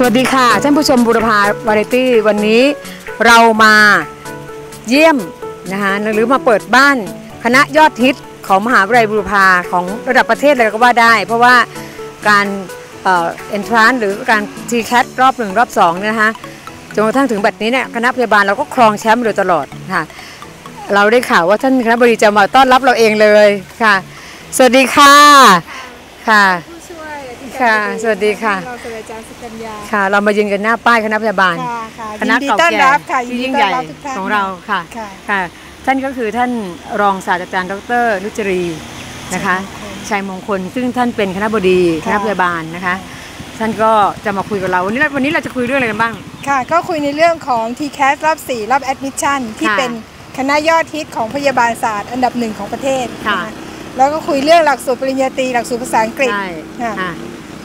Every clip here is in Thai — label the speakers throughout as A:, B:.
A: สวัสดีค่ะท่านผู้ชมบุรพาวาไรตี้วันนี้เรามาเยี่ยมนะคะหรือมาเปิดบ้านคณะยอดฮิตของมหาวิทยาลัยบุรพาของระดับประเทศเลยก็ว่าได้ เพราะว่าการเอ็นทรานหรือการ t c a t รอบหนึ่งรอบสองเนี่ยนะคะจนกระทั่งถึงบัดนี้เนี่ยคณะพยาบาลเราก็ครองแชมป์มาโดยตลอดค่ะ เราได้ข่าวว่าท่านคณะบดีจะมาต้อนรับเราเองเลยค่ะ สวัสดีค่ะค่ะ ค่ะ
B: การบดี
A: สวัสดีค่ะ
B: เราศาสตราจารย์สุกัญญา
A: ค่ะ เรามายืนกันหน้าป้ายคณะพยาบาล
B: ค่ะค่ะ
A: คณะ
B: ยินดี
A: เก่า
B: ต้อน
A: แก่
B: รับค่ะ
A: ที่
B: ยิ
A: ยิ่
B: น
A: ง
B: ดี
A: ให
B: ต้อน
A: ญ่
B: รับทุกท่าน
A: ของเราค่ะ
B: ค่ะ
A: ค่ะ ท่านก็คือท่านรองศาสตราจารย์ดรนุจรีนะคะ ชัยมงคล ซึ่งท่านเป็นคณะบดีค
B: ค่ะ
A: ณะพยาบาลนะคะ ท่านก็จะมาคุยกับเรา วันนี้เราวันนี้เราจะคุยเรื่องอะไรกันบ้าง
B: ค่ะ ก็คุยในเรื่องของ TCAS รอบ 4 รอบ Admission ที่
A: ค่ะ
B: เป็นคณะยอดฮิตของพยาบาลศาสตร์อันดับหนึ่งของประเทศ
A: ค่ะ
B: นแล้วก็คุยเรื่องหลักสูตรปริญญาตรีหลักสูตรภาษาอังกฤษ
A: ใช่
B: ค่ะ
A: ค่ะ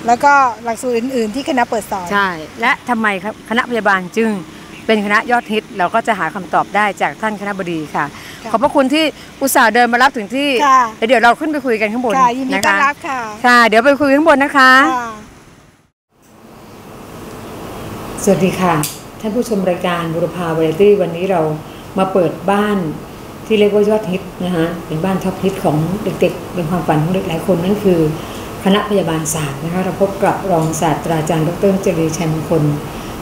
B: แล้วก็หลักสูตรอื่น ๆ ที่คณะเปิดสอน
A: ใช่ และทำไมครับคณะพยาบาลจึงเป็นคณะยอดฮิต เราก็จะหาคำตอบได้จากท่านคณะบดีค่ะ
B: ค่ะ
A: ขอบพระคุณที่อุตส่าห์เดินมารับถึงที่
B: ค่ะ
A: แล้วเดี๋ยวเราขึ้นไปคุยกันข้างบน
B: ค่ะยินดี
A: นะ
B: ต้อน
A: คะ
B: รับค่ะ
A: ค่ะ เดี๋ยวไปคุยข้างบนนะคะ
B: ค่ะ
A: สวัสดีค่ะ ท่านผู้ชมรายการบุรพาวาไรตี้วันนี้เรามาเปิดบ้านที่เรียกว่ายอดฮิตนะคะเป็นบ้านท็อปฮิตของเด็กๆ เป็นความฝันของเด็กหลายคนนั่นคือ คณะพยาบาลศาสตร์นะคะเราพบกับรองศาสตราจารย์ดรเจริญชัยมงคล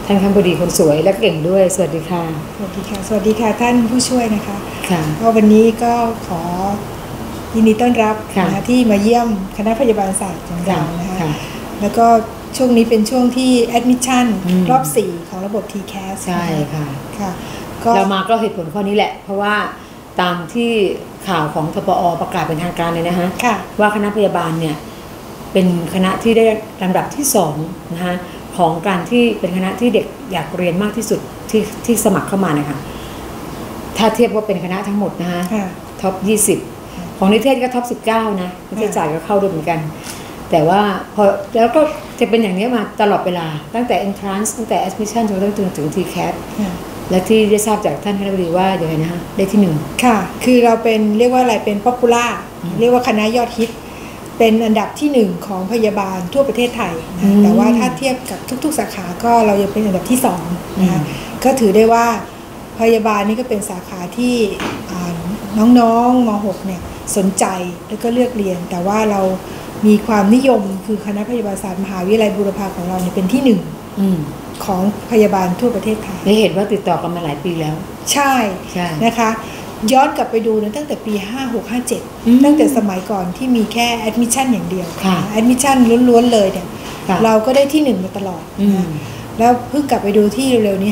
A: ท่านคณบดีคนสวยและเก่งด้วย สวัสดีค่ะ
B: สวัสดีค่ะ สวัสดีค่ะท่านผู้ช่วยนะคะ
A: ค่ะ
B: ก็วันนี้ก็ขอยินดีต้อนรับ
A: ค่ะ
B: นะคะที่มาเยี่ยมคณะพยาบาลศาสตร์ของเรานะคะ
A: ค่ะ
B: แล้วก็ช่วงนี้เป็นช่วงที่ admission
A: อืม
B: รอบ 4 ของระบบ TCAS
A: ใช่ค่ะ
B: ค่ะก็
A: เรามาก็เหตุผลข้อนี้แหละ เพราะว่าตามที่ข่าวของทปอประกาศเป็นทางการเลยนะคะ
B: ค่ะ
A: ว่าคณะพยาบาลเนี่ย เป็นคณะที่ได้ลำดับที่สองนะคะของการที่เป็นคณะที่เด็กอยากเรียนมากที่สุดที่ที่สมัครเข้ามานะคะถ้าเทียบว่าเป็นคณะทั้งหมดนะคะ
B: ค่ะ
A: ท็อป 20 ของนิเทศก็ท็อป 19 นะนิเทศศาสตร์ก็เข้าด้วยเหมือนกัน แต่ว่าพอแล้วก็จะเป็นอย่างนี้มาตลอดเวลา ตั้งแต่ entrance ตั้งแต่ admission จนกระทั่งถึงถึง TCAT
B: ค่ะ
A: และที่ได้ทราบจากท่านคณะบดีว่าอย่างไรนะคะได้ที่หนึ่ง
B: ค่ะ คือเราเป็นเรียกว่าอะไรเป็น popular เรียกว่าคณะยอดฮิต เป็นอันดับที่หนึ่งของพยาบาลทั่วประเทศไทย
A: อื
B: นะ
A: ม
B: แต่ว่าถ้าเทียบกับทุก ๆ สาขาก็เรายังเป็นอันดับที่สองนะคะ
A: อืม
B: ก็ถือได้ว่าพยาบาลนี่ก็เป็นสาขาที่อ่าน้องๆม .6 เนี่ยสนใจแล้วก็เลือกเรียน แต่ว่าเรามีความนิยมคือคณะพยาบาลศาสตร์มหาวิทยาลัยบูรพาของเราเนี่ยเป็นที่หนึ่ง
A: อืม
B: ของพยาบาลทั่วประเทศไทย
A: ได้เห็นว่าติดต่อกันมาหลายปีแล้ว
B: ใช่
A: ใช่
B: นะคะ ย้อนกลับไปดูนะตั้งแต่ปี 56
A: อืม
B: 57 ตั้งแต่สมัยก่อนที่มีแค่ admission อย่างเดียว
A: ค่ะ
B: admission ล้วนๆเลยเนี่ย
A: ค่ะ
B: เราก็ได้ที่หนึ่งมาตลอด
A: อืม
B: นะแล้วเพิ่งกลับไปดูที่เร็วๆนี้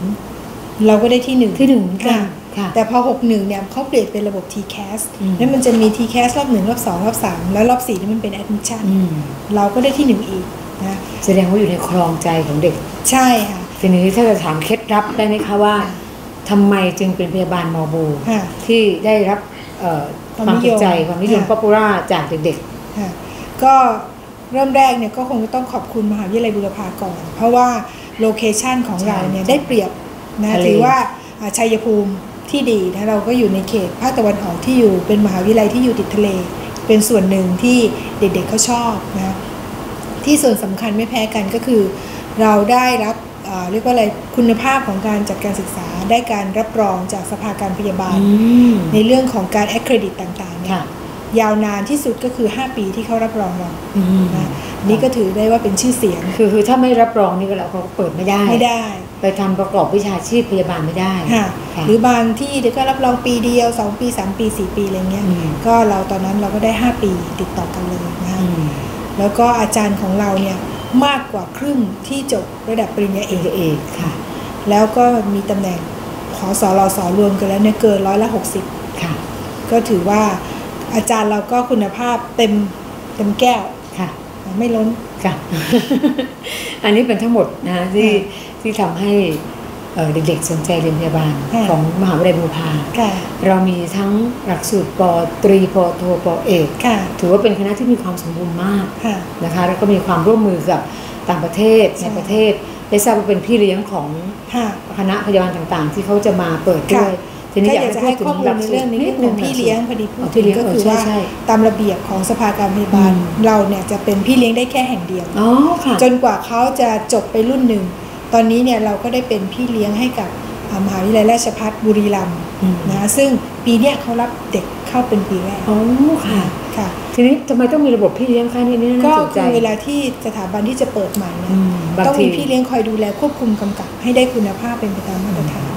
B: 5960 เราก็ได้ที่หนึ่ง
A: ที่หนึ่งเหมือนกัน
B: ค่ะ
A: ค่ะ
B: แต่พอ 61 เนี่ยเขาเปลี่ยนเป็นระบบ TCAS
A: อืม
B: แล้วมันจะมี TCAS รอบ1รอบ2รอบ3แล้วรอบ4นี่มันเป็น admission
A: อืม
B: เราก็ได้ที่1อีกนะ
A: แสดงว่าอยู่ในครองใจของเด็ก
B: ใช่ค่ะ
A: ทีนี้ถ้าจะถามเคล็ดลับได้ไหมคะว่า ทำไมจึงเป็นพยาบาลมอบู
B: ค่ะ
A: ที่ได้รับเอ่อคาว
B: ความมนิ
A: ส
B: ย
A: น
B: ม
A: ใจความนิยม
B: ค่ะ
A: ป๊อปปูล่าจากเด็ก
B: ค่ะก็เริ่มแรกเนี่ยก็คงจะต้องขอบคุณมหาวิทยาลัยบุรพาก่อน เพราะว่าโลเคชันของเราเนี่ย
A: ใช่
B: ได้เปรียบนะ
A: ทะเล
B: ถือว่าอ่าชัยภูมิที่ดีนะเราก็อยู่ในเขตภาคตะวันออกที่อยู่เป็นมหาวิทยาลัยที่อยู่ติดทะเล เป็นส่วนหนึ่งที่เด็กๆเขาชอบนะที่ส่วนสำคัญไม่แพ้กันก็คือ เราได้รับอ่า เรียกว่าอะไรคุณภาพของการจัดการศึกษาได้การรับรองจากสภาการพยา
A: ๆ
B: บาล
A: อืม
B: ในเรื่องของการแอคเครดิตต่างๆเนี่ย
A: ค่ะ
B: ยาวนานที่สุดก็คือ 5 ปีที่เขารับรองเรา
A: อืม
B: นะนี่ก็ถือได้ว่าเป็นชื่อเสียง
A: คือคือถ้าไม่รับรองนี่ก็เราก็เปิดไม่ได้
B: ไม่ได้
A: ไปทำประกอบวิชาชีพพยาบาลไม่ได้
B: ค่ะ
A: ค่ะ
B: หรือบางที่เดี๋ยวก็รับรองปีเดียว 2 ปี 3 ปี 4 ปีอะไรเงี้ย
A: อืม
B: ก็เราตอนนั้นเราก็ได้ 5 ปีติดต่อกันเลยนะ
A: อืม
B: แล้วก็อาจารย์ของเราเนี่ย มากกว่าครึ่งที่จบระดับปริญญาเอ
A: เอก
B: ก
A: เอกค่ะ
B: แล้วก็มีตำแหน่งขอสอรอสอรวมกันแล้วเนี่ยเกินร้อยละหกสิบ
A: ค่ะ
B: ก็ถือว่าอาจารย์เราก็คุณภาพเต็มเต็มแก้ว
A: ค่ะ
B: ไม่ล้น
A: ค่ะ อันนี้เป็นทั้งหมดนะคะที่
B: ค่ะ
A: ที่ทำให้ เอ่อเด็กๆสนใจเรียนพยาบาล
B: ค่ะ
A: ของมหาวิทยาลัยบูรพา
B: ค่ะ
A: เรามีทั้งหลักสูตรปตรีปโทปเอก
B: ค่ะ
A: ถือว่าเป็นคณะที่มีความสมบูรณ์มาก
B: ค่ะ
A: นะคะแล้วก็มีความร่วมมือกับต่างประเทศ
B: ใช่
A: ในประเทศได้ทราบว่าเป็นพี่เลี้ยงของ
B: ค่ะ
A: คณะพยาบาลต่างๆ ที่เขาจะมาเปิดด้วย
B: ค่ะ
A: ทีนี้
B: ก็
A: อยาก
B: อยากจะ
A: ให้
B: ให้
A: พูด
B: ข้อ
A: ถึ
B: มู
A: งห
B: ล
A: ลัก
B: ใน
A: สูตร
B: เรื่องนี้
A: นิ
B: นิ
A: ด
B: ด
A: นึ
B: นึ
A: ง
B: งพี่เลี้ยงพอดีพูด
A: อ๋อ
B: ถึ
A: พี่
B: ง
A: เลี้ยง
B: ก็คือ
A: เออ
B: ว่า
A: ใช่ใช่
B: ตามระเบียบของสภาการพยาบาล
A: อืม
B: เราเนี่ยจะเป็นพี่เลี้ยงได้แค่แห่งเดียว
A: อ๋อค่ะ
B: จนกว่าเขาจะจบไปรุ่นหนึ่ง ตอนนี้เนี่ยเราก็ได้เป็นพี่เลี้ยงให้กับอ่ามหาวิทยาลัยราชภัฏบุรีรัมย์
A: อืม
B: นะซึ่งปีเนี้ยเขารับเด็กเข้าเป็นปีแรก
A: อ๋อค่ะ
B: ค่ะ
A: ทีนี้ทำไมต้องมีระบบพี่เลี้ยงคะนี่นี่
B: ก็
A: น่าสนใจ
B: คือเวลาที่สถาบันที่จะเปิดใหม่เนี่ย
A: อืมบาง
B: ต้อง
A: ที
B: มีพี่เลี้ยงคอยดูแลควบคุมกำกับ ให้ได้คุณภาพเป็นไปตามมาตรฐาน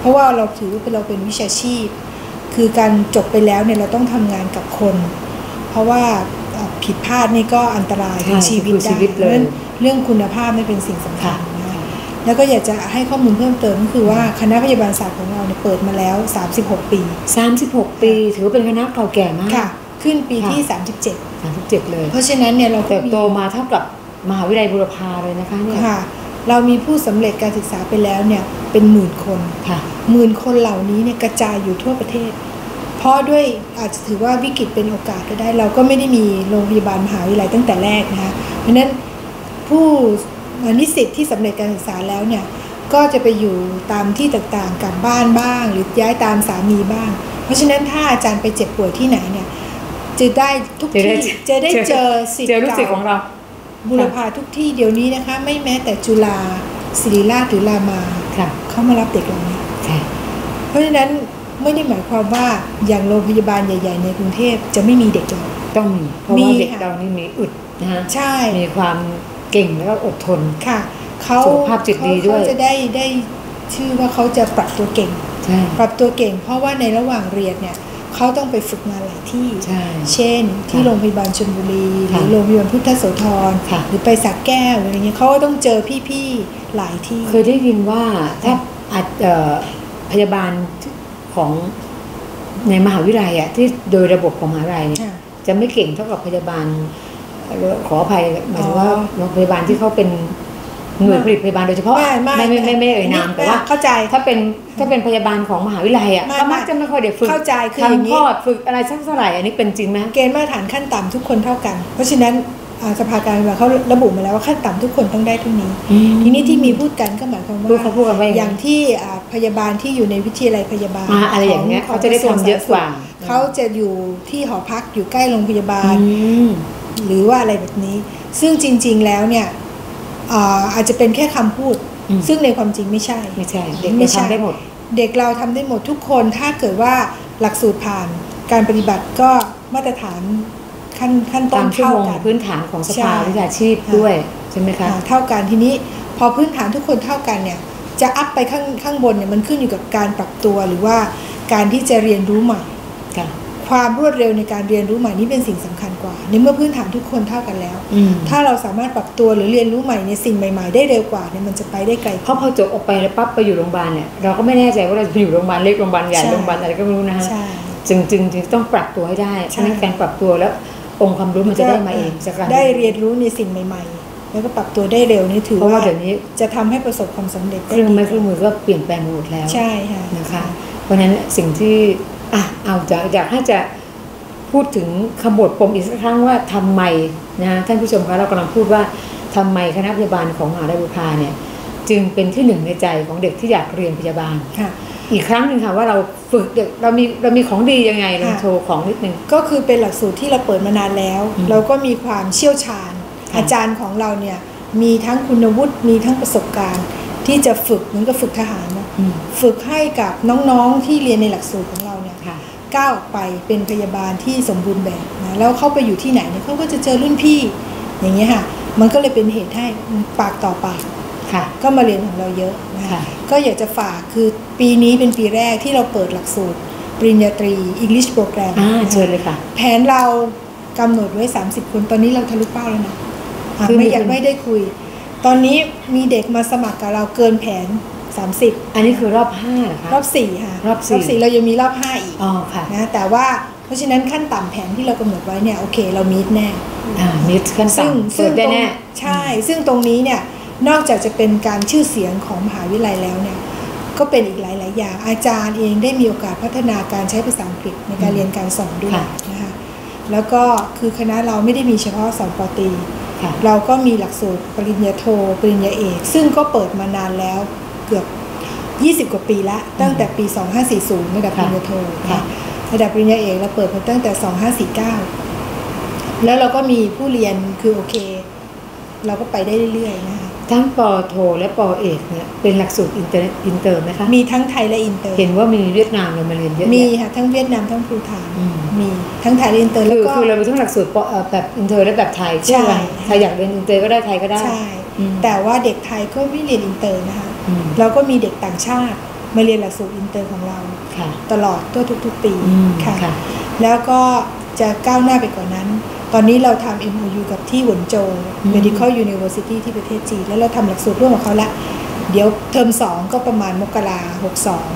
B: เพราะว่าเราถือว่าเป็นเราเป็นวิชาชีพ คือการจบไปแล้วเนี่ยเราต้องทำงานกับคน เพราะว่าเอ่อผิดพลาดนี่ก็อันตรายถึง
A: ใช่
B: ชีวิต
A: คือชี
B: ได้
A: วิต
B: เพ
A: เลย
B: ราะฉะนั้นเรื่องคุณภาพนี่เป็นสิ่งสำคัญนะ แล้วก็อยากจะให้ข้อมูลเพิ่มเติมก็คือว่าคณะพยาบาลศาสตร์ของเราเนี่ยเปิดมาแล้ว 36 ปี
A: สามสิบหกปี ถือว่าเป็นคณะเก่าแก่มาก
B: ค่ะ ขึ้นปีที่
A: ค่ะ
B: 37
A: สามสิบเจ็ดเลย
B: เพราะฉะนั้นเนี่ยเราก็
A: เติบ
B: มี
A: โตมาเท่ากับมหาวิทยาลัยบุรพาเลยนะคะเนี่ย
B: ค่ะ เรามีผู้สำเร็จการศึกษาไปแล้วเนี่ยเป็นหมื่นคน
A: ค่ะ
B: หมื่นคนเหล่านี้เนี่ยกระจายอยู่ทั่วประเทศ เพราะด้วยอาจจะถือว่าวิกฤตเป็นโอกาสก็ได้ เราก็ไม่ได้มีโรงพยาบาลมหาวิทยาลัยตั้งแต่แรกนะคะเพราะฉะนั้นผู้ นิสิตที่สำเร็จการศึกษาแล้วเนี่ยก็จะไปอยู่ตามที่ต่างๆกลับบ้านบ้าง หรือย้ายตามสามีบ้าง เพราะฉะนั้นถ้าอาจารย์ไปเจ็บป่วยที่ไหนเนี่ยจะได้ทุก
A: จะได้
B: ที่จะได้เจอสิทธิ์
A: เจอลูกศิษย์
B: เก่า
A: ของเรา
B: บุรพาทุกที่เดี๋ยวนี้นะคะ ไม่แม้แต่จุฬาศิริราชหรือรามา
A: ค่ะ
B: เขามารับเด็กเหล่านี้
A: ค่ะ
B: เพราะฉะนั้นไม่ได้หมายความว่าอย่างโรงพยาบาลใหญ่ ๆ ในกรุงเทพจะไม่มีเด็กเรา
A: ต้องมีเพราะว่า
B: มี
A: เด็ก
B: ค่ะ
A: เรานี่มีอึดนะฮะ
B: ใช่
A: มีความ เก่งแล้วก็อดทน
B: ค่ะเขา
A: สุขภาพจิตดีด้วย
B: เขาจะได้ได้ชื่อว่าเขาจะปรับตัวเก่ง
A: ใช่
B: ปรับตัวเก่ง เพราะว่าในระหว่างเรียนเนี่ยเขาต้องไปฝึกงานหลายที่
A: ใช่
B: เช่น ที่
A: ค่ะ
B: โรงพยาบาลชลบุรีหรือ
A: ค่ะ
B: โรงพยาบาลพุทธโสธร
A: ค่ะ
B: หรือไปสักแก้วอะไรเงี้ยเขาก็ต้องเจอพี่ๆหลายที่
A: เคยได้ยินว่าถ้าอาจเอ่อพยาบาลของในมหาวิทยาลัยอะที่โดยระบบของมหาวิทยาลัยเนี่ย
B: ค่ะ
A: จะไม่เก่งเท่ากับพยาบาลเอ่อ ขออภัยหมายถึงว่า
B: อ๋อ
A: โรงพยาบาลที่เขาเป็นหน่วยผลิตพยาบาลโดยเฉพาะ
B: ไม่ไม่
A: ไม่ไม่ไม่ไม่เอ่ยนาม
B: อั
A: แต่ว่า
B: เข้าใจ
A: ถ้าเป็นถ้าเป็นพยาบาลของมหาวิทยาลัยอะ
B: ไม่
A: ก็มัก
B: ไม่
A: จะไม่ค่อยได้ฝึก
B: เข้าใจคืออย่างนี้
A: ทำคลอดฝึกอะไรสักเท่าไหร่อันนี้เป็นจริงไหม
B: เกณฑ์มาตรฐานขั้นต่ำทุกคนเท่ากัน เพราะฉะนั้นอ่าสภาการพยาบาลเขาระบุมาแล้วว่าขั้นต่ำทุกคนต้องได้เท่านี้ ทีนี้ที่มีพูดกันก็หมายความ
A: พูด
B: ว่า
A: เขาพูดกันว่ายังไง
B: อย่างที่อ่าพยาบาลที่อยู่ในวิทยาลัยพยาบาล
A: อ่าอะไรอย่างเงี้ย
B: ข
A: เขาจะได้ทำเยอะกว่า
B: เขาจะอยู่ที่หอพักอยู่ใกล้โรงพยาบาล
A: อืม
B: หรือว่าอะไรแบบนี้ ซึ่งจริง ๆแล้วเนี่ยอ่าอาจจะเป็นแค่คำพูด
A: อืม
B: ซึ่งในความจริงไม่ใช่
A: ไม่ใช่ เด็ก
B: ไม่
A: เรา
B: ใช่
A: ทำได้หมด
B: เด็กเราทำได้หมดทุกคนถ้าเกิดว่าหลักสูตรผ่าน การปฏิบัติก็มาตรฐานขั้นขั้นต้
A: ตานมชั่ว
B: เท่า
A: โมง
B: กัน
A: พื้นฐานของส
B: ใช่
A: ภาวิชาชีพด้วยใช่ไหมคะ
B: อ่าเท่ากันทีนี้พอพื้นฐานทุกคนเท่ากันเนี่ยจะอัพไปข้างข้างบนเนี่ยมันขึ้นอยู่กับการปรับตัวหรือว่าการที่จะเรียนรู้ใหม่
A: ค่ะ
B: ความรวดเร็วในการเรียนรู้ใหม่นี่เป็นสิ่งสำคัญกว่า ในเมื่อพื้นฐานทุกคนเท่ากันแล้ว
A: อืม
B: ถ้าเราสามารถปรับตัวหรือเรียนรู้ใหม่ในสิ่งใหม่ ๆ ได้เร็วกว่าเนี่ยมันจะไปได้ไกล
A: เพราะพอจบออกไปแล้วปั๊บไปอยู่โรงพยาบาลเนี่ยเราก็ไม่แน่ใจว่าเราจะไปอยู่โรงพยาบาลเล็กโรงพยาบาลใหญ่
B: ใช่
A: โรงพยาบาลอะไรก็ไม่รู้นะฮะ
B: ใช่
A: จึงจึงจึงต้องปรับตัวให้ได้เพ
B: ใช่
A: ราะฉะนั้นการปรับตัวแล้วองค์ความรู้มันจะได้มาเองจากการ
B: ได้เรียนรู้ในสิ่งใหม่ ๆแล้วก็ปรับตัวได้เร็วนี่ถือ
A: เพราะว่า
B: ว่า
A: เดี๋ยวนี้
B: จะทำให้ประสบความสำเร็จ
A: เค
B: ได้
A: รื่องไม้
B: ดี
A: เครื่องมือก็เปลี่ยนแปลงไปหมดแล้ว
B: ใช่ค่ะ
A: นะคะ เพราะฉะนั้นสิ่งที่ อะเอาอยากอยากให้จะพูดถึงขมวดปมอีกสักครั้งว่าทำไมนะท่านผู้ชมคะเรากำลังพูดว่าทำไมคณะพยาบาลของมหาวิทยาลัยบุรพาเนี่ยจึงเป็นที่หนึ่งในใจของเด็กที่อยากเรียนพยาบาล
B: ค่ะ
A: อีกครั้งหนึ่งค่ะว่าเราฝึกเด็กเรามีเรามีของดียังไงลอง
B: ค่ะ
A: โชว์ของนิดนึง
B: ก็คือเป็นหลักสูตรที่เราเปิดมานานแล้ว
A: อืม
B: เราก็มีความเชี่ยวชาญ
A: ค่ะ
B: อาจารย์ของเราเนี่ยมีทั้งคุณวุฒิมีทั้งประสบการณ์ ที่จะฝึกเหมือนกับฝึกทหารนะ
A: อืม
B: ฝึกให้กับน้องๆที่เรียนในหลักสูตรของเราเนี่ย
A: ค่ะ
B: ก้าวออกไปเป็นพยาบาลที่สมบูรณ์แบบนะแล้วเข้าไปอยู่ที่ไหนเนี่ยเขาก็จะเจอรุ่นพี่อย่างเงี้ยค่ะ มันก็เลยเป็นเหตุให้ปากต่อปาก
A: ค่ะ
B: ก็มาเรียนของเราเยอะนะ
A: ค่ะ
B: ก็อยากจะฝากคือปีนี้เป็นปีแรกที่เราเปิดหลักสูตร ปริญญาตรี English Program
A: อ่าเชิญเลยค่ะ
B: แผนเรากำหนดไว้ 30 คน ตอนนี้เราทะลุเป้าแล้วนะอะ
A: คือมี
B: ไม่อยาก
A: คน
B: ไม่ได้คุย ตอนนี้มีเด็กมาสมัครกับเราเกินแผน 30
A: อันนี้คือรอบห้าเหรอคะ
B: รอบ4ค่ะ
A: รอบสี่
B: สี่เรายังมีรอบ 5 อีก
A: อ๋อค่ะ
B: นะแต่ว่าเพราะฉะนั้นขั้นต่ำแผนที่เรากำหนดไว้เนี่ยโอเคเรามีแน่
A: อ่านิดขั้น
B: ซึ่ง
A: ต่ำ
B: ซึ่
A: เปิ
B: ง
A: ดได้
B: ตรง
A: แน่
B: ใช่ ซึ่งตรงนี้เนี่ยนอกจากจะเป็นการชื่อเสียงของมหาวิทยาลัยแล้วเนี่ยก็เป็นอีกหลาย ๆ อย่าง อาจารย์เองได้มีโอกาสพัฒนาการใช้ภาษาอังกฤษในการเรียนการสอนด้วย
A: ค่ะ
B: นะคะแล้วก็คือคณะเราไม่ได้มีเฉพาะสอนปอตรี
A: ค่ะ
B: เราก็มีหลักสูตรปริญญาโท ปริญญาเอก ซึ่งก็เปิดมานานแล้ว เกือบ 20 กว่าปีละตั้งแต่ปี 2540ระดับปริญญาโท
A: ค่ะ
B: นะระดับปริญญาเอกเราเปิดมาตั้งแต่ 2549 แล้วเราก็มีผู้เรียนคือโอเค เราก็ไปได้เรื่อยๆนะคะ
A: ทั้งปอโทและปอเอกเนี่ยเป็นหลักสูตรอินเตอร์อินเตอร์ไหมคะ
B: มีทั้งไทยและอินเตอร์
A: เห็นว่ามีเวียดนามเรามาเรียนเยอะ
B: มี
A: แยะ
B: ค่ะทั้งเวียดนามทั้งภูฐาน
A: อืม
B: มีทั้งไทยและอินเตอร์แล้
A: คื
B: ว
A: อ
B: ก็
A: คือเรามีทั้งหลักสูตรปอเอ่อแบบอินเตอร์และแบบไทย
B: ใช่
A: ไหมใครอยากเรียนอินเตอร์ก็ได้ไทยก็ได้
B: ใช่
A: อืม
B: แต่ว่าเด็กไทยก็ไม่เรียนอินเตอร์นะคะ
A: อืม
B: เราก็มีเด็กต่างชาติมาเรียนหลักสูตรอินเตอร์ของเรา
A: ค่ะ
B: ตลอดตัวทุก ๆ ปี
A: อืม
B: ค่ะ
A: ค่ะ
B: แล้วก็จะก้าวหน้าไปกว่านั้น ตอนนี้เราทำ MOU กับที่หวนโจ
A: อืม
B: Medical University ที่ประเทศจีนแล้วเราทำหลักสูตรร่วมกับเขาละ เดี๋ยวเทอมสองก็ประมาณมกราหกสอง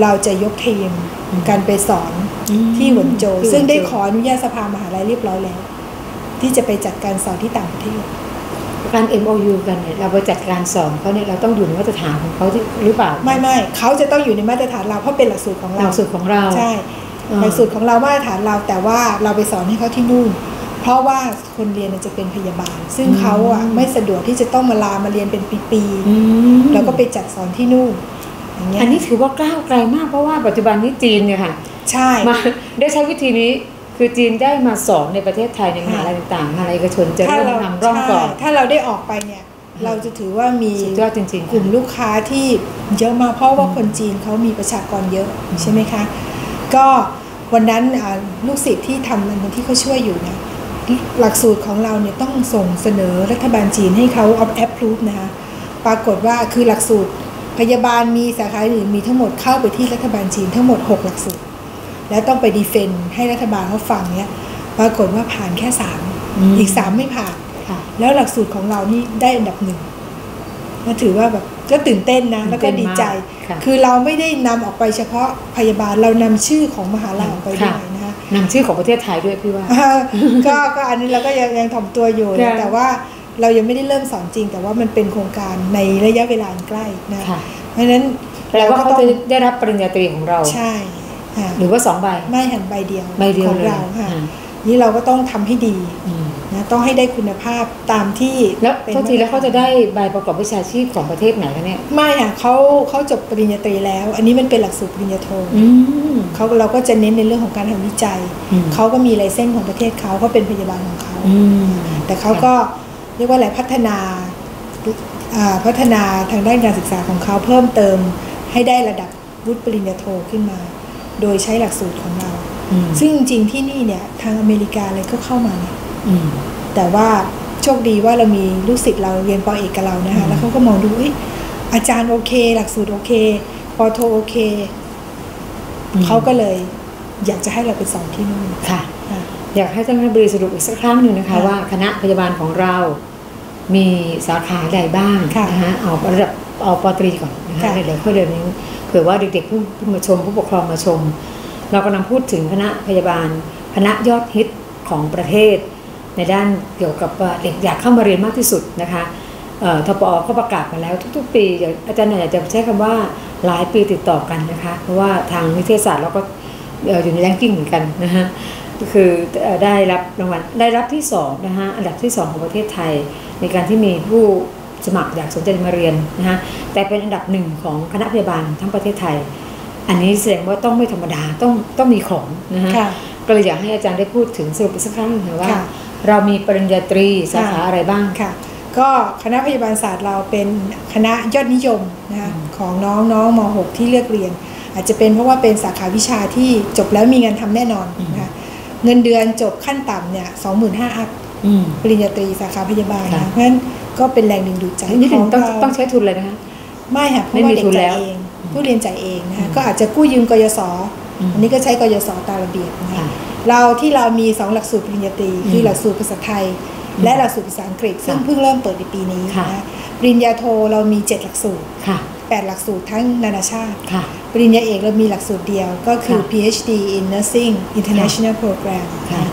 B: เราจะยกทีมการไปสอนที่หวนโจ
A: ที่หวนโจ
B: ซึ่งได้ขออนุญาตสภามหาลัยเรียบร้อยแล้ว ที่จะไปจัดการสอนที่ต่างประเทศ
A: การ MOU กันเนี่ยเราไปจัดการสอนเขาเนี่ยเราต้องอยู่ในมาตรฐานของเขาที่หรือเปล่า
B: ไม่ไม่เขาจะต้องอยู่ในมาตรฐานเราเพราะเป็นหลักสูตรของ
A: ห
B: เรา
A: ลักสูตรของเรา
B: ใช่
A: อ่า
B: หลักสูตรของเรามาตรฐานเราแต่ว่าเราไปสอนให้เขาที่นู่น เพราะว่าคนเรียนเนี่ยจะเป็นพยาบาล ซึ่งเขาอะไม่สะดวกที่จะต้องมาลามาเรียนเป็นปี
A: อืม
B: ๆแล้วก็ไปจัดสอนที่นู่นอย่างเงี้ย
A: อันนี้ถือว่าก้าวไกลมากเพราะว่าปัจจุบันนี้จีนเนี่ยค่ะ
B: ใช่
A: มาได้ใช้วิธีนี้ คือจีนได้มาสอนในประเทศไทยในมหาลัยต่างๆมหาลัยเอกชนจะ
B: ถ้า
A: เริ่ม
B: เรา
A: ทำร่องก่อน
B: ใช่ถ้าเราได้ออกไปเนี่ย เราจะถือว่ามี
A: สุดยอดจริงๆ
B: กลุ่มลูกค้าที่เยอะมากเพราะว่าคนจีนเขามีประชากรเยอะใช่ไหมคะ ก็วันนั้นอ่าลูกศิษย์ที่ทำอันที่เขาช่วยอยู่เนี่ยหลักสูตรของเราเนี่ยต้องส่งเสนอรัฐบาลจีนให้เขาเอาแอปพรูฟนะคะปรากฏว่าคือหลักสูตรพยาบาลมีสาขาอื่นมีทั้งหมดเข้าไปที่รัฐบาลจีนทั้งหมด 6 หลักสูตร แล้วต้องไปดีเฟนต์ให้รัฐบาลเขาฟังเนี่ยปรากฏว่าผ่านแค่สาม
A: อืม
B: อีกสามไม่ผ่าน
A: ค่ะ
B: แล้วหลักสูตรของเรานี่ได้อันดับหนึ่งก็ถือว่าแบบก็ตื่นเต้นนะแล้วก็ดีใจ
A: ค่ะ
B: คือเราไม่ได้นำออกไปเฉพาะพยาบาลเรานำชื่อของมหาลัยออกไปด้
A: ค่ะ
B: วยนะคะ
A: นำชื่อของประเทศไทยด้วยพี่ว่า
B: อ่าก็ก็อันนี้เราก็ยังยังถ่อมตัวอยู่นะ
A: ค่ะ
B: แต่ว่าเรายังไม่ได้เริ่มสอนจริง แต่ว่ามันเป็นโครงการในระยะเวลาอันใกล้นะ
A: ค่ะ
B: เพราะฉะนั้น
A: แปลว่า
B: ก็
A: เขา
B: ต้อง
A: จะได้รับปริญญาตรีของเรา
B: ใช่ค่ะ
A: หรือว่าสองใบ
B: ไม่หันใบเดียว
A: ใบเดียว
B: ของ
A: เลย
B: เราค่ะ
A: อ่า
B: นี่เราก็ต้องทำให้ดี
A: อืม
B: นะต้องให้ได้คุณภาพตามที่
A: แล้ว
B: ป็น
A: โทษทีแล้วเขา
B: มตรฐน
A: จะได้ใบประกอบวิชาชีพของประเทศไหนคะเนี่ย
B: ไม่ค่ะเขาเขาจบปริญญาตรีแล้ว อันนี้มันเป็นหลักสูตรปริญญาโท
A: อืม
B: เขาเราก็จะเน้นในเรื่องของการทำวิจัย
A: อืม
B: เขาก็มีไลเส้นส์ของประเทศเขาเขาเป็นพยาบาลของเขา
A: อืม
B: แต่เขาก็เรียกว่าอะไรพัฒนาอ่าพัฒนาทางด้านการศึกษาของเขาเพิ่มเติมให้ได้ระดับวุฒิปริญญาโทขึ้นมา โดยใช้หลักสูตรของเรา
A: อืม
B: ซึ่งจริงๆที่นี่เนี่ยทางอเมริกาอะไรก็เข้ามานะ
A: อืม
B: แต่ว่าโชคดีว่าเรามีลูกศิษย์เราเรียนปอเอกกับเรานะคะ
A: อืม
B: แล้วเขาก็มองดูเอ้ยอาจารย์โอเค หลักสูตรโอเคปอโทโอเคเขาก็เลยอยากจะให้เราไปสอนที่นู่น
A: ค่ะ
B: ค่ะ
A: อยากให้ท่านคณะบดีสรุปอีกสักครั้งหนึ่งนะคะ
B: ค่ะ
A: ว่าคณะพยาบาลของเรา มีสาขาใดบ้าง
B: ค่ะ
A: นะคะเอาระดับ เอาปอตรีก่อนนะคะ
B: ค่ะ
A: เดี๋ยวค่อยเดินนี้เผื่อว่าเด็กๆผู้ผู้มาชมผู้ปกครองมาชม เรากำลังพูดถึงคณะพยาบาลคณะยอดฮิตของประเทศ ในด้านเกี่ยวกับว่าเด็กอยากเข้ามาเรียนมากที่สุดนะคะเอ่อทปอก็ประกาศมาแล้วทุก ๆ ปีอยากอาจารย์หน่อยอยากจะใช้คำว่าหลายปีติดต่อกันนะคะเพราะว่าทางนิเทศศาสตร์เราก็เอ่ออยู่ในแรงกิ้งเหมือนกันนะคะก็คือเอ่อได้รับรางวัลได้รับที่สองนะคะอันดับที่สองของประเทศไทย ในการที่มีผู้ สมัครอยากสนใจมาเรียนนะคะแต่เป็นอันดับหนึ่งของคณะพยาบาลทั้งประเทศไทย อันนี้แสดงว่าต้องไม่ธรรมดาต้องต้องมีของนะคะ
B: ค่ะ
A: ก็เลยอยากให้อาจารย์ได้พูดถึงสรุปอีกสักครั้งหนึงค่ะว่า
B: ค่ะ
A: เรามีปริญญาตรีสาขาอะไรบ้าง
B: ค่ะ ก็คณะพยาบาลศาสตร์เราเป็นคณะยอดนิยมนะคะของน้องน้องม .6 ที่เลือกเรียน อาจจะเป็นเพราะว่าเป็นสาขาวิชาที่จบแล้วมีงานทำแน่นอนนะคะเงินเดือนจบขั้นต่ำเนี่ยสองหมื่นห้าอัพ
A: อืม
B: ปริญญาตรีสาขาพยาบาล
A: ค่ะ
B: นะเพราะฉะนั้น ก็เป็นแรงดึงดูดใจ
A: นี่ถึงต้อง
B: ขเรา
A: ต้องใช้ทุนเลยนะคะ
B: ไม่ค่ะเพ
A: ไม่
B: ราะว่า
A: มี
B: เด็ก
A: ทุนแล้
B: จ่ายวเองผู้เรียนจ่ายเองนะคะ
A: อืม
B: ก็อาจจะกู้ยืมกยศ
A: อืม
B: อันนี้ก็ใช้กยศตามระเบียบนะ
A: ค่ะ
B: คะเราที่เรามีสองหลักสูตรปริญญาตรีคือหลักสูตรภาษาไทย
A: อืม
B: และหลักสูตรภาษาอังกฤษ ซึ่ง
A: ค่ะ
B: เพิ่งเริ่มเปิดในปีนี้
A: ค่ะ
B: นะปริญญาโทเรามี7หลักสูตร
A: ค่ะ
B: 8หลักสูตรทั้งนานาชาติ
A: ค่ะ
B: ปริญญาเอกเรามีหลักสูตรเดียวก็คือ
A: ค่ะ
B: PhD in Nursing International Program
A: ค่ะ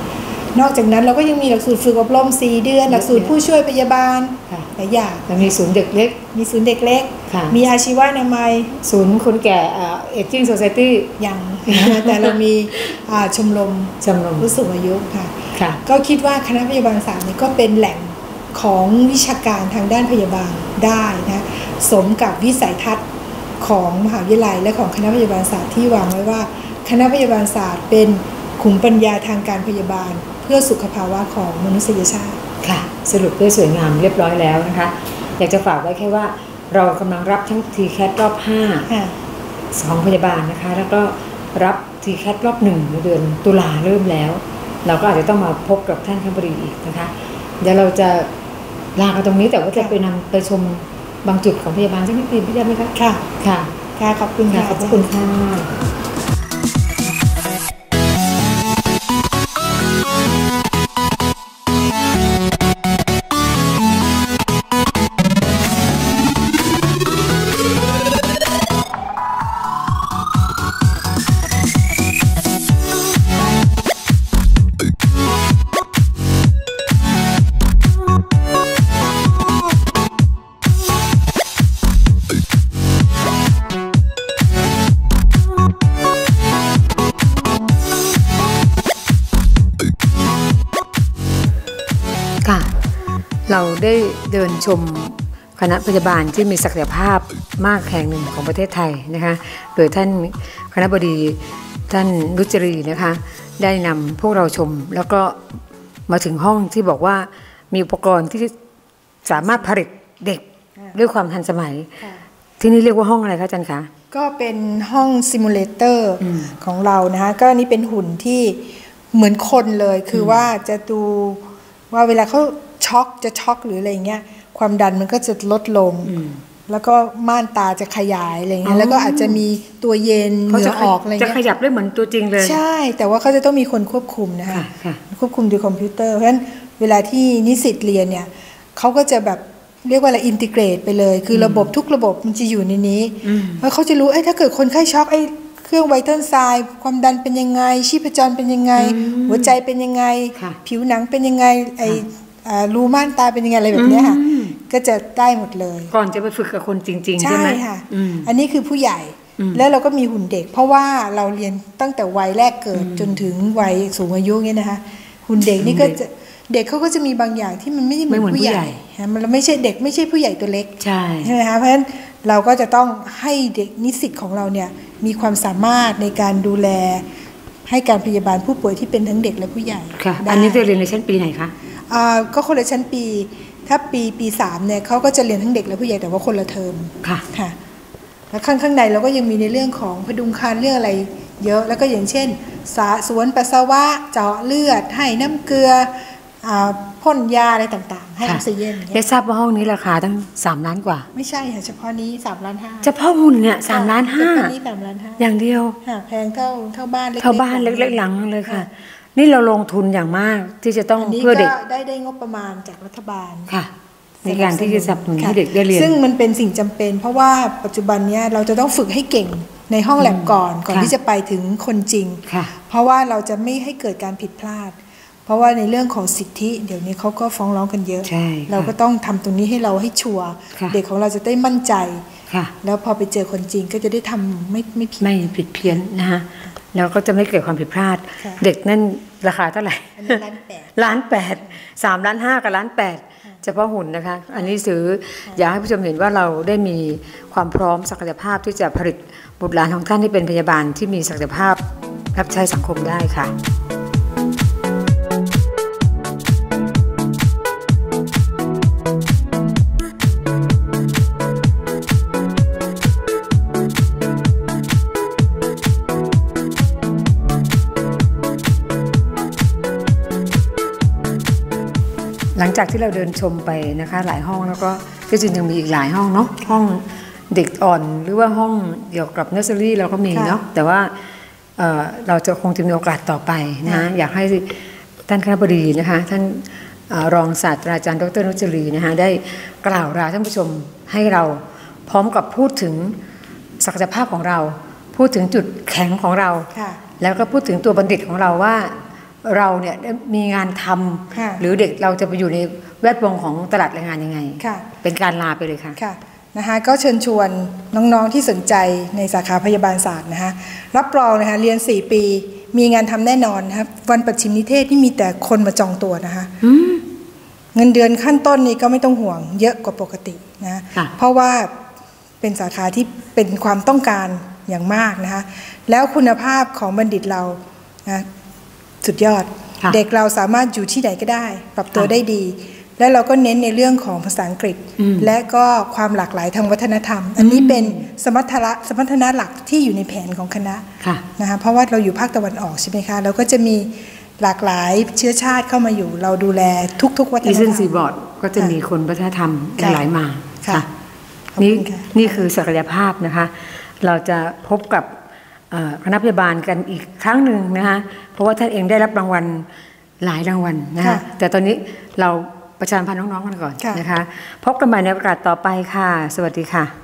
B: นะนอกจากนั้นเราก็ยังมีหลักสูตรฝึกอบรม 4 เดือน หลักสูตรผู้ช่วยพยาบาล
A: ค่ะ
B: หลายอย่าง
A: แล้วมีศูนย์เด็กเล็ก
B: มีศูนย์เด็กเล็ก
A: ค่ะ
B: มีอาชีวะนามัย
A: ศูนย์คนแก่เอจิ้งโซซ i ตี้
B: ยังแต่เรามีอ่าชมรม
A: ชมรม
B: ผู้สูงอายุค่ะ
A: ค่ะ
B: ก็คิดว่าคณะพยาบาลศาสตร์นี่ก็เป็นแหล่งของวิชาการทางด้านพยาบาลได้นะสมกับวิสัยทัศน์ของมหาวิทยาลัยและของคณะพยาบาลศาสตร์ที่วางไว้ว่า คณะพยาบาลศาสตร์เป็นขุมปัญญาทางการพยาบาลเพื่อสุขภาวะของมนุษยชาติ
A: ค่ะ สรุปได้สวยงามเรียบร้อยแล้วนะคะ อยากจะฝากไว้แค่ว่าเรากำลังรับทั้งทีแคทรอบ5
B: ค่ะ
A: ของพยาบาลนะคะ แล้วก็รับทีแคทรอบหนึ่งในเดือนตุลาเริ่มแล้ว เราก็อาจจะต้องมาพบกับท่านคณบดีอีกนะคะ เดี๋ยวเราจะลากันตรงนี้แต่ว่าจะไปนำไปชมบางจุดของพยาบาลสักนิดนึงพี่ได้ไหมคะ
B: ค่ะ
A: ค่ะ
B: ค่ะขอบคุณ
A: ค่ะ
B: ค่ะ
A: ขอบพระคุณค่ะค่ะ ชมคณะพยาบาลที่มีศักยภาพมากแห่งหนึ่งของประเทศไทยนะคะโดยท่านคณะบดีท่านนุจรีนะคะได้นำพวกเราชมแล้วก็มาถึงห้องที่บอกว่ามีอุปกรณ์ที่สามารถผลิตเด็กด้วยความทันสมัย ที่นี่เรียกว่าห้องอะไรคะอาจารย์คะ
B: ก็เป็นห้องซิมูเลเตอร์
A: อืม
B: ของเรานะคะก็นี่เป็นหุ่นที่เหมือนคนเลยคือว่าจะดูว่าเวลาเขาช็อกจะช็อกหรืออะไรเงี้ย ความดันมันก็จะลดลง แล้วก็ม่านตาจะขยายอะไรเงี้
A: อ๋
B: ย
A: อ
B: แล้วก็อาจจะมีตัวเย็นเห
A: เขา
B: งื่
A: จะ
B: อออกอะไร
A: จะข
B: เงี้ย
A: ยับได้เหมือนตัวจริงเลย
B: ใช่ แต่ว่าเขาจะต้องมีคนควบคุมนะคะ
A: ค่ะค่ะ
B: ควบคุมโดยคอมพิวเตอร์เพราะฉะนั้นเวลาที่นิสิตเรียนเนี่ยเขาก็จะแบบเรียกว่าอะไรอินทิเกรตไปเลย คือระบบทุกระบบมันจะอยู่ในนี้
A: อืม
B: แล้วเขาจะรู้เอ้ยถ้าเกิดคนไข้ช็อกไอ้เครื่องไวท์เทิลไซด์ความดันเป็นยังไง ชีพจรเป็นยังไง หัวใจเป็นยังไง
A: ค่ะ
B: ผิวหนังเป็นยังไงไอ้อ่ารูม่านตาเป็นยังไงอะไรแบบเนี้ยค่ะ
A: อืม
B: ก็จะได้หมดเลย
A: ก่อนจะไปฝึกกับคนจริง ๆ ใช่
B: ใช่
A: ไหม
B: ค่ะ
A: อืม
B: อันนี้คือผู้ใหญ่
A: อืม
B: แล้วเราก็มีหุ่นเด็ก เพราะว่าเราเรียนตั้งแต่วัยแรกเกิดจนถึงวัยสูงอายุเนี่ยนะคะ หุ่นเด็กนี่ก็จะเด็กเขาก็จะมีบางอย่างที่มันไม่ได้เหมือน
A: ไม่เหมือน
B: ผู้ใหญ่
A: ผู้ใหญ่
B: ฮะมันไม่ใช่เด็กไม่ใช่ผู้ใหญ่ตัวเล็ก
A: ใช่
B: ใช่ไหมคะเพราะฉะนั้นเราก็จะต้องให้เด็กนิสิตของเราเนี่ยมีความสามารถในการดูแล ให้การพยาบาลผู้ป่วยที่เป็นทั้งเด็กและผู้ใหญ่
A: ค่ะ
B: ได้
A: อันนี้จะเรียนในชั้นปีไหนคะ
B: อ่าก็คนละชั้นปี ถ้าปีปีสามเนี่ยเขาก็จะเรียนทั้งเด็กและผู้ใหญ่แต่ว่าคนละเทอม
A: ค่ะ
B: ค่ะแล้วข้างข้างในเราก็ยังมีในเรื่องของพดุงคารเรื่องอะไรเยอะแล้วก็อย่างเช่น สาสวนปัสสาวะเจาะเลือด ให้น้ำเกลืออาพ่นยาอะไรต่างๆ ให้อ
A: ค่ะ
B: อกซิเจนอย่าง
A: ได้
B: เงี้ย
A: ทราบว่าห้องนี้ราคาตั้งสามล้านกว่า
B: ไม่ใช่ค่ะเฉพาะนี้สามล้านห้า
A: เฉพาะหุ่นเนี่ยสามล้านห้า
B: เฉพาะนี้สามล้านห้า
A: อย่างเดียว
B: ค่ะแพงเท่าเท่าบ้านเล็กๆ
A: เท่าบ้านเล็กๆหลังนึงเลยค่ะ นี่เราลงทุนอย่างมากที่จะต้อง
B: อันนี้
A: เพื่อเด็ก
B: ก็ได้ได้งบประมาณจากรัฐบาล
A: ค่ะในการที่จะสนับสนุนให้
B: ค่ะ
A: เด็กได้เรียน
B: ซึ่งมันเป็นสิ่งจำเป็น เพราะว่าปัจจุบันเนี้ยเราจะต้องฝึกให้เก่งในห้องแลบก่อนก่อน
A: ค่ะ
B: ที่จะไปถึงคนจริง
A: ค่ะ
B: เพราะว่าเราจะไม่ให้เกิดการผิดพลาด เพราะว่าในเรื่องของสิทธิ เดี๋ยวนี้เขาก็ฟ้องร้องกันเยอะ
A: ใช่ค่ะ
B: เราก็ต้องทำตรงนี้ให้เราให้ชัวร์
A: ค่ะ
B: เด็กของเราจะได้มั่นใจ
A: ค่ะ
B: แล้วพอไปเจอคนจริงก็จะได้ทำไม่ไม่ผิด
A: ไม่ผิดเพี้ยนนะคะ แล้วก็จะไม่เกิดความผิดพลาด
B: ค่ะ
A: เด็กนั่นราคาเท่าไหร่
B: อันนี้ล้านแปด
A: ล้านแปดสามล้านห้ากับล้านแปดเฉพาะหุ่นนะคะ อันนี้ซื้ออยากให้ผู้ชมเห็นว่าเราได้มีความพร้อมศักยภาพที่จะผลิตบุตรหลานของท่านที่เป็นพยาบาลที่มีศักยภาพรับใช้สังคมได้ค่ะ จากที่เราเดินชมไปนะคะ หลายห้องแล้วก็ก็จริงยังมีอีกหลายห้องเนาะห้องเด็กอ่อนหรือว่าห้องเกี่ยวกับเนอร์เซอรี่เราก็มี
B: ค่ะ
A: เนาะแต่ว่าเอ่อเราจะคงจะมีโอกาสต่อไปนะอยากให้ท่านคณะบดีนะคะ ท่านเอ่อรองศาสตราจารย์ดรนุจรีนะคะได้กล่าวลาท่านผู้ชมให้เราพร้อมกับพูดถึงศักยภาพของเรา พูดถึงจุดแข็งของเรา
B: ค่ะ
A: แล้วก็พูดถึงตัวบัณฑิตของเราว่า เราเนี่ยได้มีงานท
B: ค่ะำ
A: หรือเด็กเราจะไปอยู่ในแวดวงของตลาดแรงงานยังไง
B: ค่ะ
A: เป็นการลาไปเลยค่ะ
B: ค่ะนะคะก็เชิญชวนน้องๆที่สนใจในสาขาพยาบาลศาสตร์นะคะรับรองนะคะเรียน 4 ปี มีงานทำแน่นอนนะครับวันปัจฉิมนิเทศนี่มีแต่คนมาจองตัวนะคะเงินเดือนขั้นต้นนี้ก็ไม่ต้องห่วงเยอะกว่าปกตินะ
A: ค่ะ
B: เพราะว่าเป็นสาขาที่เป็นความต้องการอย่างมากนะคะแล้วคุณภาพของบัณฑิตเรานะ สุดยอด
A: ค่ะ
B: เด็กเราสามารถอยู่ที่ไหนก็ได้ ปรับตัว
A: ค่ะ
B: ได้ดี และเราก็เน้นในเรื่องของภาษาอังกฤษ
A: อืม
B: และก็ความหลากหลายทางวัฒนธรรม อันนี้เป็นสมรรถนะสมรรถนะหลักที่อยู่ในแผนของคณะ
A: ค่ะ
B: นะคะเพราะว่าเราอยู่ภาคตะวันออกใช่ไหมคะเราก็จะมีหลากหลายเชื้อชาติเข้ามาอยู่ เราดูแลทุก ๆ วัฒนธร
A: อี
B: รม
A: เซนซีบอร์ดก็จะมีคนวัฒนธรรม
B: ค่ะ
A: หลายมา
B: ค่ะ
A: ค่ะ
B: ขอบ
A: นี่
B: คุณค่ะ
A: นี่คือศักยภาพนะคะ เราจะพบกับเอ่อ คณะพยาบาลกันอีกครั้งหนึ่งนะคะเพราะว่าท่านเองได้รับรางวัลหลายรางวัลนะคะ
B: ค่ะ
A: แต่ตอนนี้เราประชาสัมพันธ์น้องๆกันก่อน
B: ค่ะ
A: นะคะ พบกันใหม่ในโอกาสต่อไปค่ะ สวัสดีค่ะ